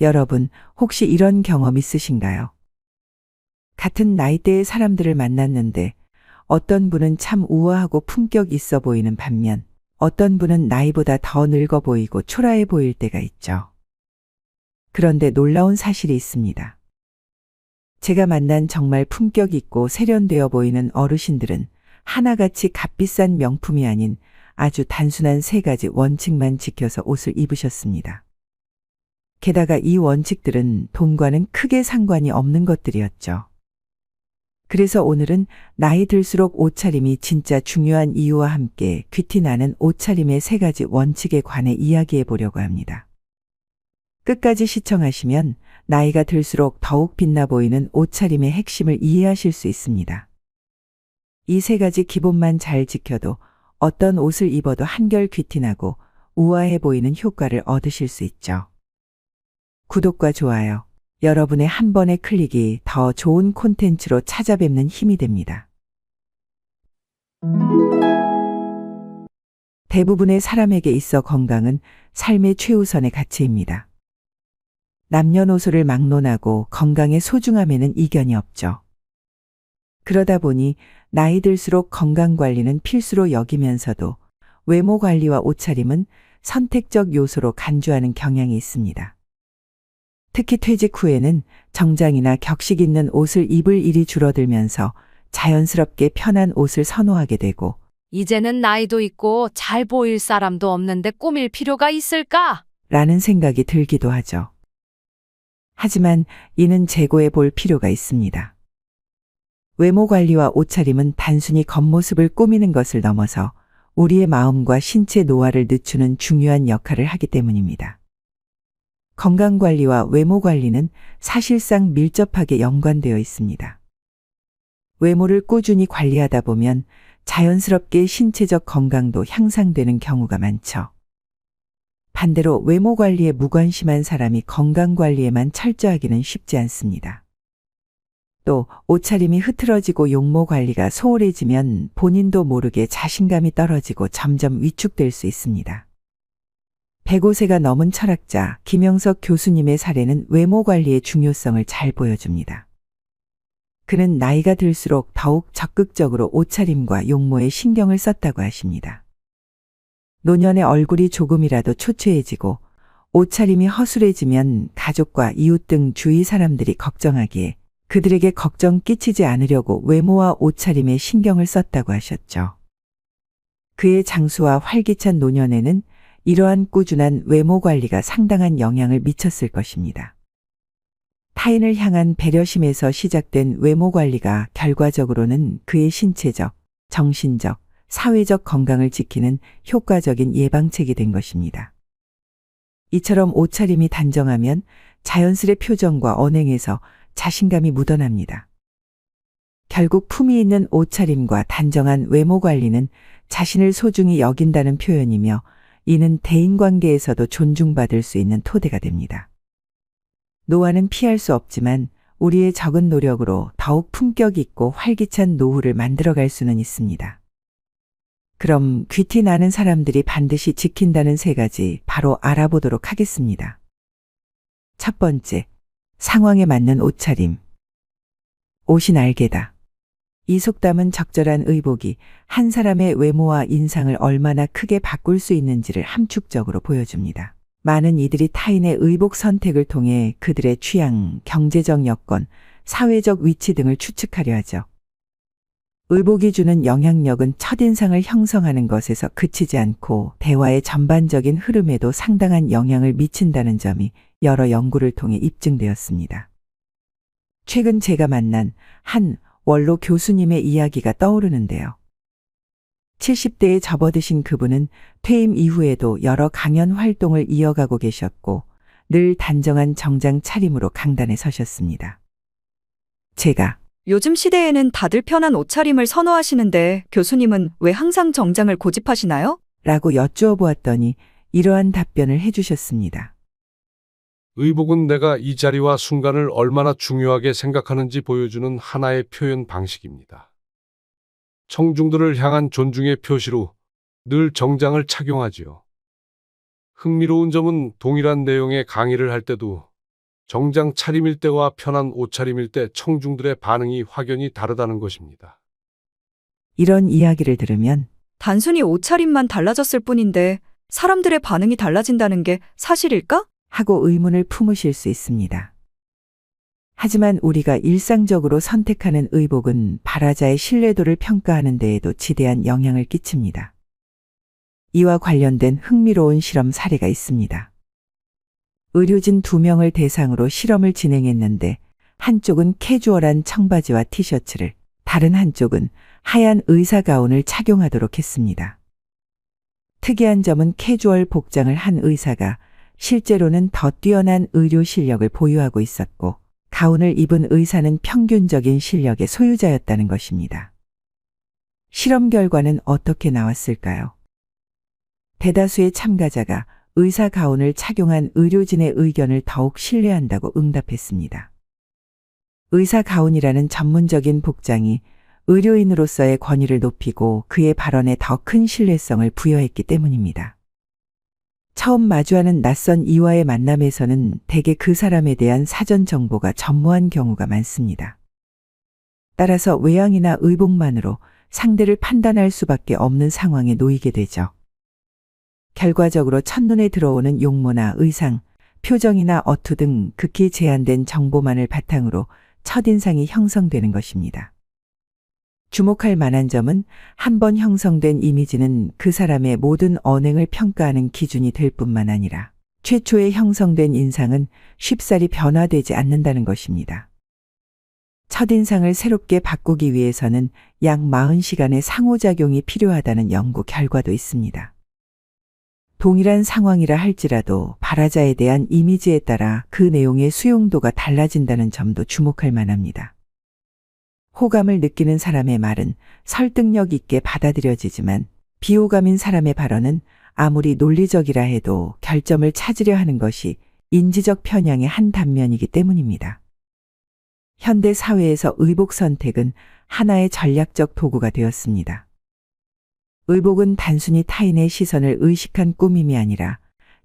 여러분, 혹시 이런 경험 있으신가요? 같은 나이대의 사람들을 만났는데 어떤 분은 참 우아하고 품격 있어 보이는 반면 어떤 분은 나이보다 더 늙어 보이고 초라해 보일 때가 있죠. 그런데 놀라운 사실이 있습니다. 제가 만난 정말 품격 있고 세련되어 보이는 어르신들은 하나같이 값비싼 명품이 아닌 아주 단순한 세 가지 원칙만 지켜서 옷을 입으셨습니다. 게다가 이 원칙들은 돈과는 크게 상관이 없는 것들이었죠. 그래서 오늘은 나이 들수록 옷차림이 진짜 중요한 이유와 함께 귀티나는 옷차림의 세 가지 원칙에 관해 이야기해 보려고 합니다. 끝까지 시청하시면 나이가 들수록 더욱 빛나 보이는 옷차림의 핵심을 이해하실 수 있습니다. 이 세 가지 기본만 잘 지켜도 어떤 옷을 입어도 한결 귀티나고 우아해 보이는 효과를 얻으실 수 있죠. 구독과 좋아요, 여러분의 한 번의 클릭이 더 좋은 콘텐츠로 찾아뵙는 힘이 됩니다. 대부분의 사람에게 있어 건강은 삶의 최우선의 가치입니다. 남녀노소를 막론하고 건강의 소중함에는 이견이 없죠. 그러다 보니 나이 들수록 건강 관리는 필수로 여기면서도 외모 관리와 옷차림은 선택적 요소로 간주하는 경향이 있습니다. 특히 퇴직 후에는 정장이나 격식 있는 옷을 입을 일이 줄어들면서 자연스럽게 편한 옷을 선호하게 되고 이제는 나이도 있고 잘 보일 사람도 없는데 꾸밀 필요가 있을까? 라는 생각이 들기도 하죠. 하지만 이는 재고해 볼 필요가 있습니다. 외모 관리와 옷차림은 단순히 겉모습을 꾸미는 것을 넘어서 우리의 마음과 신체 노화를 늦추는 중요한 역할을 하기 때문입니다. 건강 관리와 외모 관리는 사실상 밀접하게 연관되어 있습니다. 외모를 꾸준히 관리하다 보면 자연스럽게 신체적 건강도 향상되는 경우가 많죠. 반대로 외모 관리에 무관심한 사람이 건강 관리에만 철저하기는 쉽지 않습니다. 또 옷차림이 흐트러지고 용모 관리가 소홀해지면 본인도 모르게 자신감이 떨어지고 점점 위축될 수 있습니다. 105세가 넘은 철학자 김영석 교수님의 사례는 외모 관리의 중요성을 잘 보여줍니다. 그는 나이가 들수록 더욱 적극적으로 옷차림과 용모에 신경을 썼다고 하십니다. 노년의 얼굴이 조금이라도 초췌해지고 옷차림이 허술해지면 가족과 이웃 등 주위 사람들이 걱정하기에 그들에게 걱정 끼치지 않으려고 외모와 옷차림에 신경을 썼다고 하셨죠. 그의 장수와 활기찬 노년에는 이러한 꾸준한 외모 관리가 상당한 영향을 미쳤을 것입니다. 타인을 향한 배려심에서 시작된 외모 관리가 결과적으로는 그의 신체적, 정신적, 사회적 건강을 지키는 효과적인 예방책이 된 것입니다. 이처럼 옷차림이 단정하면 자연스레 표정과 언행에서 자신감이 묻어납니다. 결국 품위 있는 옷차림과 단정한 외모 관리는 자신을 소중히 여긴다는 표현이며 이는 대인관계에서도 존중받을 수 있는 토대가 됩니다. 노화는 피할 수 없지만 우리의 적은 노력으로 더욱 품격 있고 활기찬 노후를 만들어갈 수는 있습니다. 그럼 귀티 나는 사람들이 반드시 지킨다는 세 가지 바로 알아보도록 하겠습니다. 첫 번째, 상황에 맞는 옷차림. 옷이 날개다. 이 속담은 적절한 의복이 한 사람의 외모와 인상을 얼마나 크게 바꿀 수 있는지를 함축적으로 보여줍니다. 많은 이들이 타인의 의복 선택을 통해 그들의 취향, 경제적 여건, 사회적 위치 등을 추측하려 하죠. 의복이 주는 영향력은 첫인상을 형성하는 것에서 그치지 않고 대화의 전반적인 흐름에도 상당한 영향을 미친다는 점이 여러 연구를 통해 입증되었습니다. 최근 제가 만난 한 원로 교수님의 이야기가 떠오르는데요. 70대에 접어드신 그분은 퇴임 이후에도 여러 강연 활동을 이어가고 계셨고 늘 단정한 정장 차림으로 강단에 서셨습니다. 제가 요즘 시대에는 다들 편한 옷차림을 선호하시는데 교수님은 왜 항상 정장을 고집하시나요? 라고 여쭈어 보았더니 이러한 답변을 해주셨습니다. 의복은 내가 이 자리와 순간을 얼마나 중요하게 생각하는지 보여주는 하나의 표현 방식입니다. 청중들을 향한 존중의 표시로 늘 정장을 착용하지요. 흥미로운 점은 동일한 내용의 강의를 할 때도 정장 차림일 때와 편한 옷차림일 때 청중들의 반응이 확연히 다르다는 것입니다. 이런 이야기를 들으면 단순히 옷차림만 달라졌을 뿐인데 사람들의 반응이 달라진다는 게 사실일까? 하고 의문을 품으실 수 있습니다. 하지만 우리가 일상적으로 선택하는 의복은 발화자의 신뢰도를 평가하는 데에도 지대한 영향을 끼칩니다. 이와 관련된 흥미로운 실험 사례가 있습니다. 의료진 두 명을 대상으로 실험을 진행했는데 한쪽은 캐주얼한 청바지와 티셔츠를 다른 한쪽은 하얀 의사 가운을 착용하도록 했습니다. 특이한 점은 캐주얼 복장을 한 의사가 실제로는 더 뛰어난 의료 실력을 보유하고 있었고 가운을 입은 의사는 평균적인 실력의 소유자였다는 것입니다. 실험 결과는 어떻게 나왔을까요? 대다수의 참가자가 의사 가운을 착용한 의료진의 의견을 더욱 신뢰한다고 응답했습니다. 의사 가운이라는 전문적인 복장이 의료인으로서의 권위를 높이고 그의 발언에 더 큰 신뢰성을 부여했기 때문입니다. 처음 마주하는 낯선 이와의 만남에서는 대개 그 사람에 대한 사전 정보가 전무한 경우가 많습니다. 따라서 외양이나 의복만으로 상대를 판단할 수밖에 없는 상황에 놓이게 되죠. 결과적으로 첫눈에 들어오는 용모나 의상, 표정이나 어투 등 극히 제한된 정보만을 바탕으로 첫인상이 형성되는 것입니다. 주목할 만한 점은 한 번 형성된 이미지는 그 사람의 모든 언행을 평가하는 기준이 될 뿐만 아니라 최초에 형성된 인상은 쉽사리 변화되지 않는다는 것입니다. 첫인상을 새롭게 바꾸기 위해서는 약 40시간의 상호작용이 필요하다는 연구 결과도 있습니다. 동일한 상황이라 할지라도 발화자에 대한 이미지에 따라 그 내용의 수용도가 달라진다는 점도 주목할 만합니다. 호감을 느끼는 사람의 말은 설득력 있게 받아들여지지만 비호감인 사람의 발언은 아무리 논리적이라 해도 결점을 찾으려 하는 것이 인지적 편향의 한 단면이기 때문입니다. 현대 사회에서 의복 선택은 하나의 전략적 도구가 되었습니다. 의복은 단순히 타인의 시선을 의식한 꾸밈이 아니라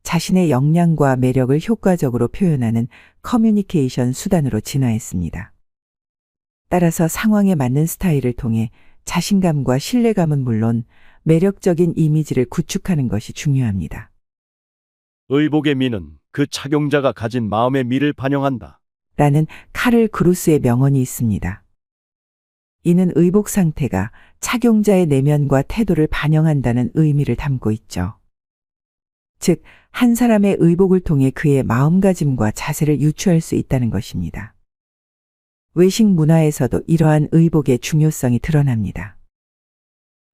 자신의 역량과 매력을 효과적으로 표현하는 커뮤니케이션 수단으로 진화했습니다. 따라서 상황에 맞는 스타일을 통해 자신감과 신뢰감은 물론 매력적인 이미지를 구축하는 것이 중요합니다. 의복의 미는 그 착용자가 가진 마음의 미를 반영한다. 라는 카를 그루스의 명언이 있습니다. 이는 의복 상태가 착용자의 내면과 태도를 반영한다는 의미를 담고 있죠. 즉, 한 사람의 의복을 통해 그의 마음가짐과 자세를 유추할 수 있다는 것입니다. 외식 문화에서도 이러한 의복의 중요성이 드러납니다.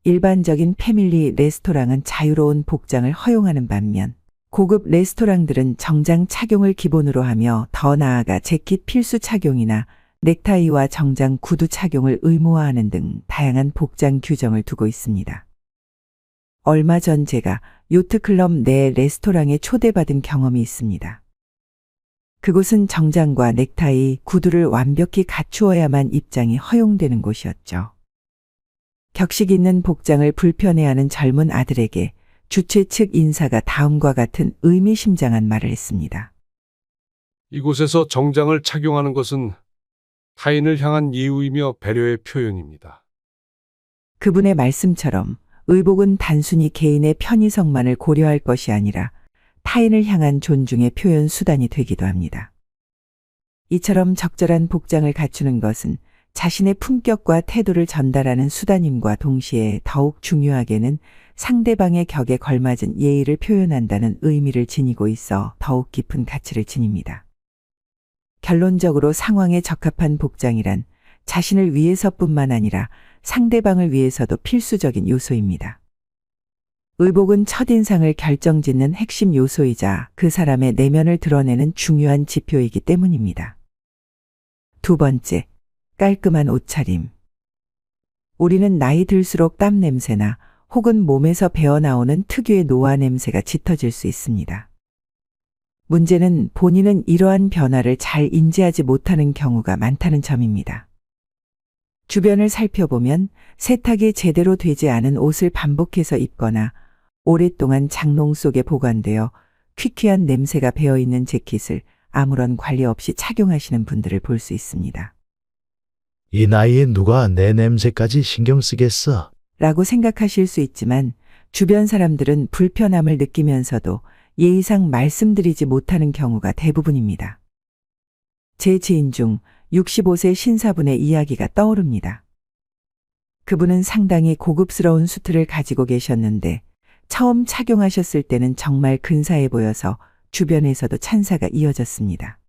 일반적인 패밀리 레스토랑은 자유로운 복장을 허용하는 반면 고급 레스토랑들은 정장 착용을 기본으로 하며 더 나아가 재킷 필수 착용이나 넥타이와 정장 구두 착용을 의무화하는 등 다양한 복장 규정을 두고 있습니다. 얼마 전 제가 요트클럽 내 레스토랑에 초대받은 경험이 있습니다. 그곳은 정장과 넥타이, 구두를 완벽히 갖추어야만 입장이 허용되는 곳이었죠. 격식 있는 복장을 불편해하는 젊은 아들에게 주최 측 인사가 다음과 같은 의미심장한 말을 했습니다. 이곳에서 정장을 착용하는 것은 타인을 향한 예우이며 배려의 표현입니다. 그분의 말씀처럼 의복은 단순히 개인의 편의성만을 고려할 것이 아니라 타인을 향한 존중의 표현 수단이 되기도 합니다. 이처럼 적절한 복장을 갖추는 것은 자신의 품격과 태도를 전달하는 수단임과 동시에 더욱 중요하게는 상대방의 격에 걸맞은 예의를 표현한다는 의미를 지니고 있어 더욱 깊은 가치를 지닙니다. 결론적으로 상황에 적합한 복장이란 자신을 위해서뿐만 아니라 상대방을 위해서도 필수적인 요소입니다. 의복은 첫인상을 결정짓는 핵심 요소이자 그 사람의 내면을 드러내는 중요한 지표이기 때문입니다. 두 번째, 깔끔한 옷차림. 우리는 나이 들수록 땀 냄새나 혹은 몸에서 배어나오는 특유의 노화 냄새가 짙어질 수 있습니다. 문제는 본인은 이러한 변화를 잘 인지하지 못하는 경우가 많다는 점입니다. 주변을 살펴보면 세탁이 제대로 되지 않은 옷을 반복해서 입거나 오랫동안 장롱 속에 보관되어 퀴퀴한 냄새가 배어 있는 재킷을 아무런 관리 없이 착용하시는 분들을 볼 수 있습니다. 이 나이에 누가 내 냄새까지 신경 쓰겠어? 라고 생각하실 수 있지만 주변 사람들은 불편함을 느끼면서도 예의상 말씀드리지 못하는 경우가 대부분입니다. 제 지인 중 65세 신사분의 이야기가 떠오릅니다. 그분은 상당히 고급스러운 수트를 가지고 계셨는데 처음 착용하셨을 때는 정말 근사해 보여서 주변에서도 찬사가 이어졌습니다.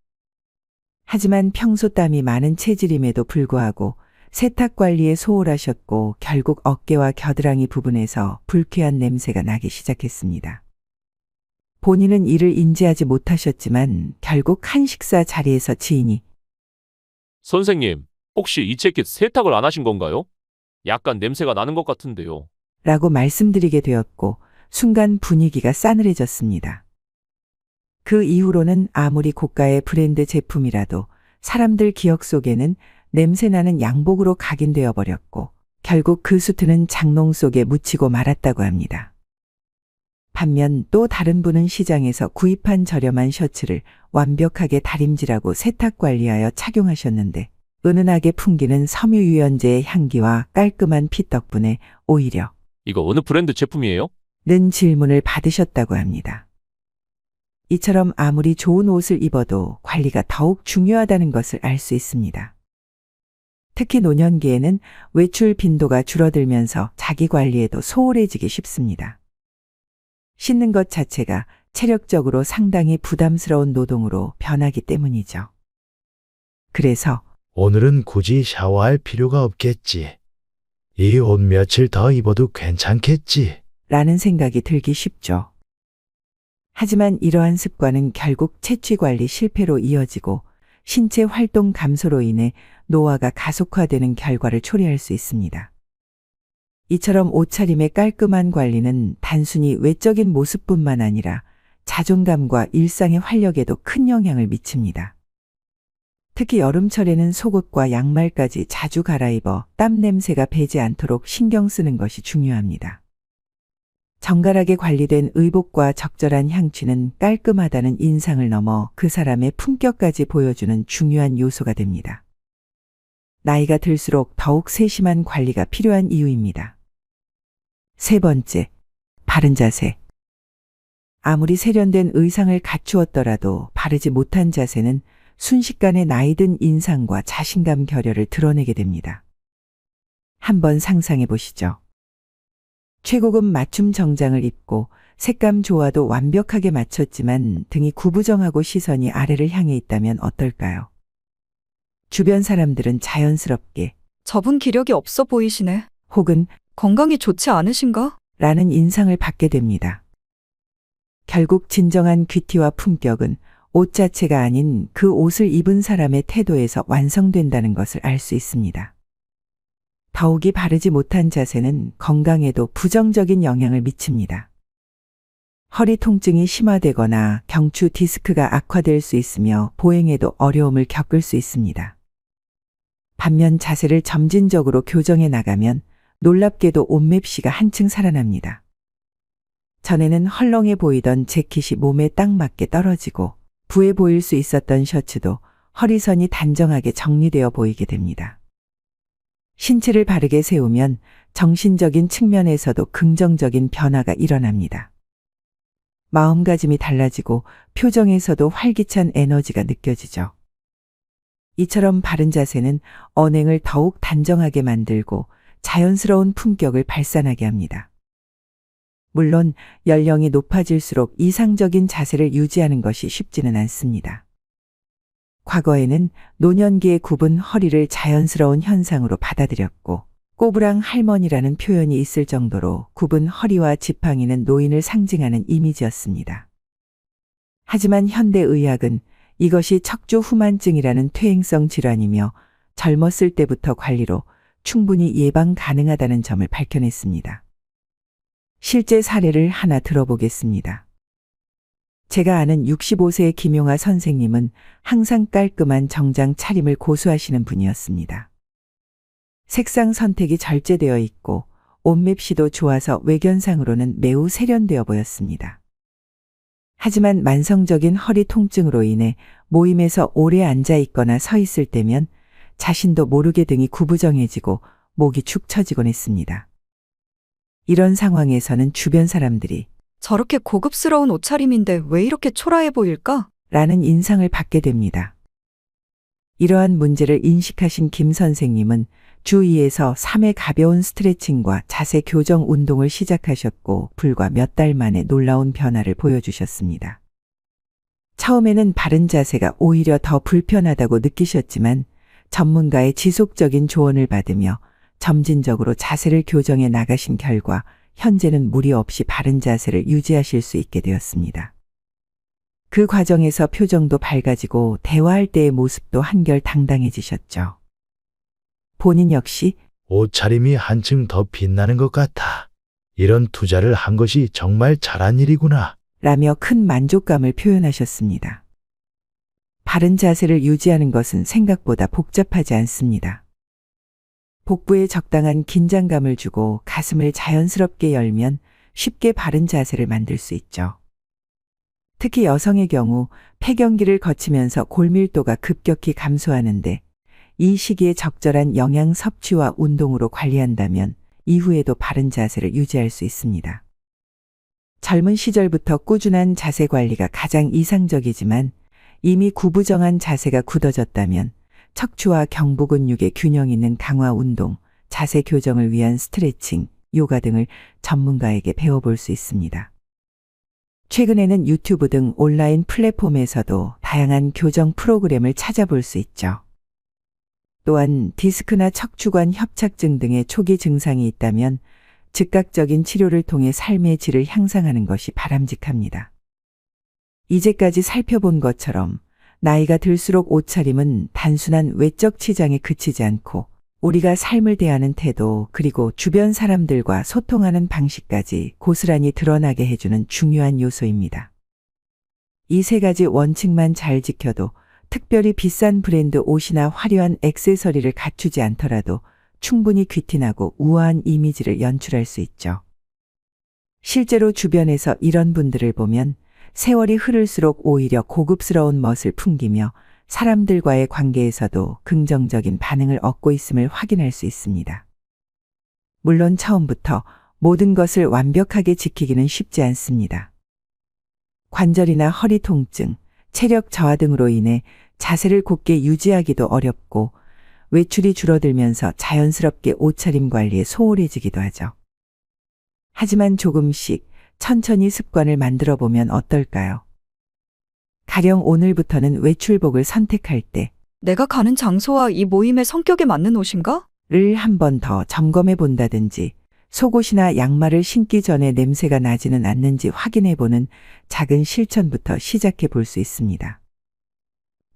하지만 평소 땀이 많은 체질임에도 불구하고 세탁 관리에 소홀하셨고 결국 어깨와 겨드랑이 부분에서 불쾌한 냄새가 나기 시작했습니다. 본인은 이를 인지하지 못하셨지만 결국 한 식사 자리에서 지인이 선생님, 혹시 이 재킷 세탁을 안 하신 건가요? 약간 냄새가 나는 것 같은데요. 라고 말씀드리게 되었고 순간 분위기가 싸늘해졌습니다. 그 이후로는 아무리 고가의 브랜드 제품이라도 사람들 기억 속에는 냄새나는 양복으로 각인되어 버렸고 결국 그 수트는 장롱 속에 묻히고 말았다고 합니다. 반면 또 다른 분은 시장에서 구입한 저렴한 셔츠를 완벽하게 다림질하고 세탁 관리하여 착용하셨는데 은은하게 풍기는 섬유유연제의 향기와 깔끔한 핏 덕분에 오히려 이거 어느 브랜드 제품이에요? 는 질문을 받으셨다고 합니다. 이처럼 아무리 좋은 옷을 입어도 관리가 더욱 중요하다는 것을 알 수 있습니다. 특히 노년기에는 외출 빈도가 줄어들면서 자기 관리에도 소홀해지기 쉽습니다. 씻는 것 자체가 체력적으로 상당히 부담스러운 노동으로 변하기 때문이죠. 그래서 오늘은 굳이 샤워할 필요가 없겠지. 이 옷 며칠 더 입어도 괜찮겠지. 라는 생각이 들기 쉽죠. 하지만 이러한 습관은 결국 채취 관리 실패로 이어지고 신체 활동 감소로 인해 노화가 가속화되는 결과를 초래할 수 있습니다. 이처럼 옷차림의 깔끔한 관리는 단순히 외적인 모습뿐만 아니라 자존감과 일상의 활력에도 큰 영향을 미칩니다. 특히 여름철에는 속옷과 양말까지 자주 갈아입어 땀 냄새가 배지 않도록 신경 쓰는 것이 중요합니다. 정갈하게 관리된 의복과 적절한 향취는 깔끔하다는 인상을 넘어 그 사람의 품격까지 보여주는 중요한 요소가 됩니다. 나이가 들수록 더욱 세심한 관리가 필요한 이유입니다. 세 번째, 바른 자세. 아무리 세련된 의상을 갖추었더라도 바르지 못한 자세는 순식간에 나이든 인상과 자신감 결여를 드러내게 됩니다. 한번 상상해 보시죠. 최고급 맞춤 정장을 입고 색감 조화도 완벽하게 맞췄지만 등이 구부정하고 시선이 아래를 향해 있다면 어떨까요? 주변 사람들은 자연스럽게 저분 기력이 없어 보이시네. 혹은 건강이 좋지 않으신가? 라는 인상을 받게 됩니다. 결국 진정한 귀티와 품격은 옷 자체가 아닌 그 옷을 입은 사람의 태도에서 완성된다는 것을 알 수 있습니다. 더욱이 바르지 못한 자세는 건강에도 부정적인 영향을 미칩니다. 허리 통증이 심화되거나 경추 디스크가 악화될 수 있으며 보행에도 어려움을 겪을 수 있습니다. 반면 자세를 점진적으로 교정해 나가면 놀랍게도 옷맵시가 한층 살아납니다. 전에는 헐렁해 보이던 재킷이 몸에 딱 맞게 떨어지고 부해 보일 수 있었던 셔츠도 허리선이 단정하게 정리되어 보이게 됩니다. 신체를 바르게 세우면 정신적인 측면에서도 긍정적인 변화가 일어납니다. 마음가짐이 달라지고 표정에서도 활기찬 에너지가 느껴지죠. 이처럼 바른 자세는 언행을 더욱 단정하게 만들고 자연스러운 품격을 발산하게 합니다. 물론 연령이 높아질수록 이상적인 자세를 유지하는 것이 쉽지는 않습니다. 과거에는 노년기에 굽은 허리를 자연스러운 현상으로 받아들였고 꼬부랑 할머니라는 표현이 있을 정도로 굽은 허리와 지팡이는 노인을 상징하는 이미지였습니다. 하지만 현대의학은 이것이 척추 후만증이라는 퇴행성 질환이며 젊었을 때부터 관리로 충분히 예방 가능하다는 점을 밝혀냈습니다. 실제 사례를 하나 들어보겠습니다. 제가 아는 65세의 김용아 선생님은 항상 깔끔한 정장 차림을 고수하시는 분이었습니다. 색상 선택이 절제되어 있고 옷맵시도 좋아서 외견상으로는 매우 세련되어 보였습니다. 하지만 만성적인 허리 통증으로 인해 모임에서 오래 앉아 있거나 서 있을 때면 자신도 모르게 등이 구부정해지고 목이 축 처지곤 했습니다. 이런 상황에서는 주변 사람들이 저렇게 고급스러운 옷차림인데 왜 이렇게 초라해 보일까? 라는 인상을 받게 됩니다. 이러한 문제를 인식하신 김 선생님은 주 2에서 3회 가벼운 스트레칭과 자세 교정 운동을 시작하셨고 불과 몇 달 만에 놀라운 변화를 보여주셨습니다. 처음에는 바른 자세가 오히려 더 불편하다고 느끼셨지만 전문가의 지속적인 조언을 받으며 점진적으로 자세를 교정해 나가신 결과 현재는 무리 없이 바른 자세를 유지하실 수 있게 되었습니다. 그 과정에서 표정도 밝아지고 대화할 때의 모습도 한결 당당해지셨죠. 본인 역시 옷차림이 한층 더 빛나는 것 같아. 이런 투자를 한 것이 정말 잘한 일이구나. 라며 큰 만족감을 표현하셨습니다. 바른 자세를 유지하는 것은 생각보다 복잡하지 않습니다. 복부에 적당한 긴장감을 주고 가슴을 자연스럽게 열면 쉽게 바른 자세를 만들 수 있죠. 특히 여성의 경우 폐경기를 거치면서 골밀도가 급격히 감소하는데 이 시기에 적절한 영양 섭취와 운동으로 관리한다면 이후에도 바른 자세를 유지할 수 있습니다. 젊은 시절부터 꾸준한 자세 관리가 가장 이상적이지만 이미 구부정한 자세가 굳어졌다면 척추와 경부 근육의 균형 있는 강화 운동, 자세 교정을 위한 스트레칭, 요가 등을 전문가에게 배워볼 수 있습니다. 최근에는 유튜브 등 온라인 플랫폼에서도 다양한 교정 프로그램을 찾아볼 수 있죠. 또한 디스크나 척추관 협착증 등의 초기 증상이 있다면 즉각적인 치료를 통해 삶의 질을 향상하는 것이 바람직합니다. 이제까지 살펴본 것처럼 나이가 들수록 옷차림은 단순한 외적 치장에 그치지 않고 우리가 삶을 대하는 태도 그리고 주변 사람들과 소통하는 방식까지 고스란히 드러나게 해주는 중요한 요소입니다. 이 세 가지 원칙만 잘 지켜도 특별히 비싼 브랜드 옷이나 화려한 액세서리를 갖추지 않더라도 충분히 귀티나고 우아한 이미지를 연출할 수 있죠. 실제로 주변에서 이런 분들을 보면 세월이 흐를수록 오히려 고급스러운 멋을 풍기며 사람들과의 관계에서도 긍정적인 반응을 얻고 있음을 확인할 수 있습니다. 물론 처음부터 모든 것을 완벽하게 지키기는 쉽지 않습니다. 관절이나 허리 통증, 체력 저하 등으로 인해 자세를 곧게 유지하기도 어렵고 외출이 줄어들면서 자연스럽게 옷차림 관리에 소홀해지기도 하죠. 하지만 조금씩 천천히 습관을 만들어 보면 어떨까요? 가령 오늘부터는 외출복을 선택할 때 내가 가는 장소와 이 모임의 성격에 맞는 옷인가? 를 한 번 더 점검해 본다든지 속옷이나 양말을 신기 전에 냄새가 나지는 않는지 확인해 보는 작은 실천부터 시작해 볼 수 있습니다.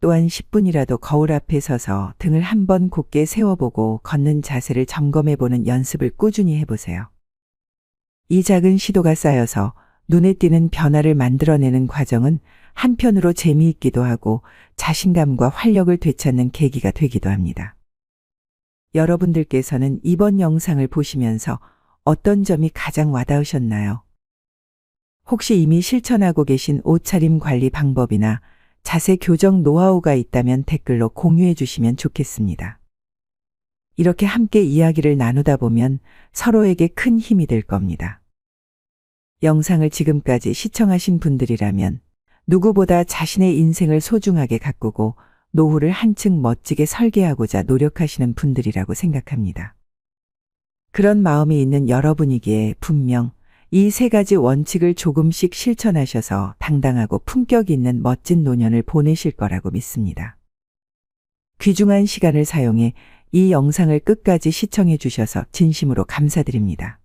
또한 10분이라도 거울 앞에 서서 등을 한 번 곧게 세워보고 걷는 자세를 점검해 보는 연습을 꾸준히 해보세요. 이 작은 시도가 쌓여서 눈에 띄는 변화를 만들어내는 과정은 한편으로 재미있기도 하고 자신감과 활력을 되찾는 계기가 되기도 합니다. 여러분들께서는 이번 영상을 보시면서 어떤 점이 가장 와닿으셨나요? 혹시 이미 실천하고 계신 옷차림 관리 방법이나 자세 교정 노하우가 있다면 댓글로 공유해 주시면 좋겠습니다. 이렇게 함께 이야기를 나누다 보면 서로에게 큰 힘이 될 겁니다. 영상을 지금까지 시청하신 분들이라면 누구보다 자신의 인생을 소중하게 가꾸고 노후를 한층 멋지게 설계하고자 노력하시는 분들이라고 생각합니다. 그런 마음이 있는 여러분이기에 분명 이 세 가지 원칙을 조금씩 실천하셔서 당당하고 품격 있는 멋진 노년을 보내실 거라고 믿습니다. 귀중한 시간을 사용해 이 영상을 끝까지 시청해 주셔서 진심으로 감사드립니다.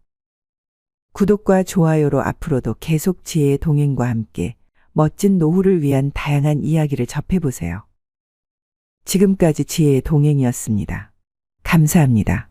구독과 좋아요로 앞으로도 계속 지혜의 동행과 함께 멋진 노후를 위한 다양한 이야기를 접해보세요. 지금까지 지혜의 동행이었습니다. 감사합니다.